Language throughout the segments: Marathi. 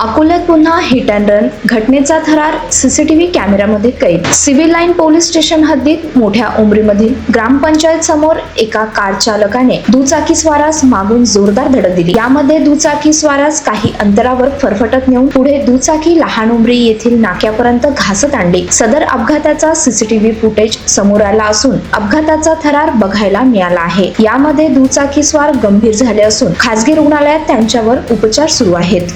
अकोल्यात पुन्हा हिट अँड रन घटनेचा थरार सीसीटीव्ही कॅमेऱ्यामध्ये कैद. सिव्हिल लाईन पोलीस स्टेशन हद्दीत मोठ्या उमरीमधील ग्रामपंचायत समोर एका कार चालकाने दुचाकी स्वारास मागून जोरदार धडक दिली. यामध्ये दुचाकी स्वारास काही अंतरावर फरफटत नेऊन पुढे दुचाकी लहान उमरी येथील नाक्यापर्यंत घासत आणली. सदर अपघाताचा सीसीटीव्ही फुटेज समोर आला असून अपघाताचा थरार बघायला मिळाला आहे. यामध्ये दुचाकी स्वार गंभीर झाले असून खासगी रुग्णालयात त्यांच्यावर उपचार सुरू आहेत.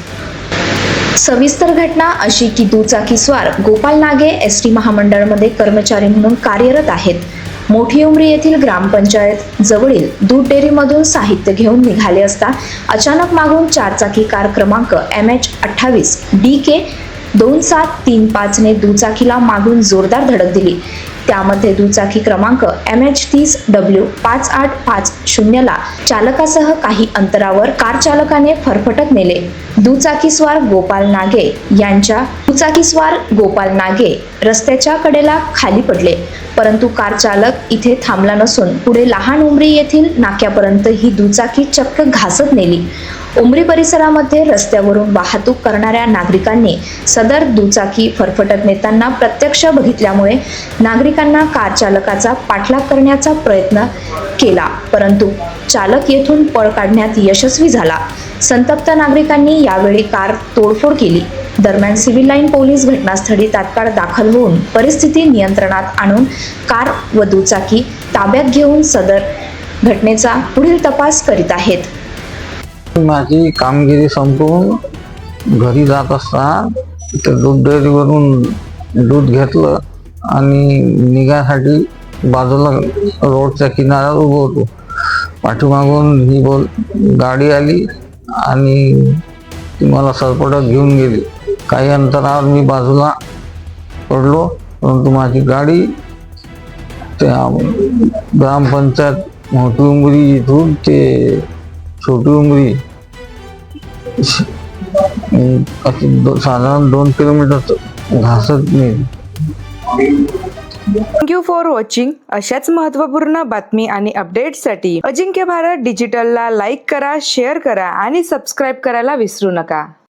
सविस्तर घटना अशी की दुचाकीस्वार गोपाल नागे एस टी महामंडळमध्ये कर्मचारी म्हणून कार्यरत आहेत. मोठी उमरी येथील ग्रामपंचायत जवळील दूध डेअरीमधून साहित्य घेऊन निघाले असता अचानक मागून चारचाकी कार क्रमांक एम एच अठ्ठावीस डी के दोन सात तीन पाचने दुचाकीला मागून जोरदार धडक दिली. त्यामध्ये दुचाकी क्रमांक एम एच तीस डब्ल्यू पाच आठ पाच शून्यला चालकासह काही अंतरावर कार चालकाने फरफटत नेले. दुचाकीस्वार गोपाल नागे यांच्या दुचाकीस्वार गोपाल नागे रस्त्याच्या कडेला खाली पडले. परंतु कार चालक इथे थांबला नसून पुढे लहान उमरी येथील नाक्यापर्यंत ही दुचाकी चक्क घासत नेली. उमरी परिसरामध्ये रस्त्यावरून वाहतूक करणाऱ्या नागरिकांनी सदर दुचाकी फरफटत नेताना प्रत्यक्ष बघितल्यामुळे नागरिकांना कार चालकाचा पाठलाग करण्याचा प्रयत्न केला. परंतु चालक येथून पळ काढण्यात यशस्वी झाला. संतप्त नागरिकांनी यावेळी कार तोडफोड केली. दरम्यान सिव्हिल लाईन पोलीस घटनास्थळी तात्काळ दाखल होऊन परिस्थिती नियंत्रणात आणून कार व दुचाकी ताब्यात घेऊन सदर घटनेचा पुढील तपास करीत आहेत. माझी कामगिरी संपवून घरी जात असता ते दूध डेअरीवरून दूध घेतलं आणि निघासाठी बाजूला रोडच्या किनाऱ्यावर उभं होतो. पाठीमागून ही बोल गाडी आली आणि ती मला सरपटत घेऊन गेली. काही अंतरावर मी बाजूला पडलो. परंतु माझी गाडी त्या ग्रामपंचायत मोठी उमरी इथून ते छोटी उमरी साधारण दोन किलोमीटर घासत नाही थँक्यू फॉर वॉचिंग अशाच महत्त्वपूर्ण बातमी आणि अपडेट्ससाठी अजिंक्य भारत डिजिटलला लाईक करा शेअर करा आणि सबस्क्राईब करायला विसरू नका.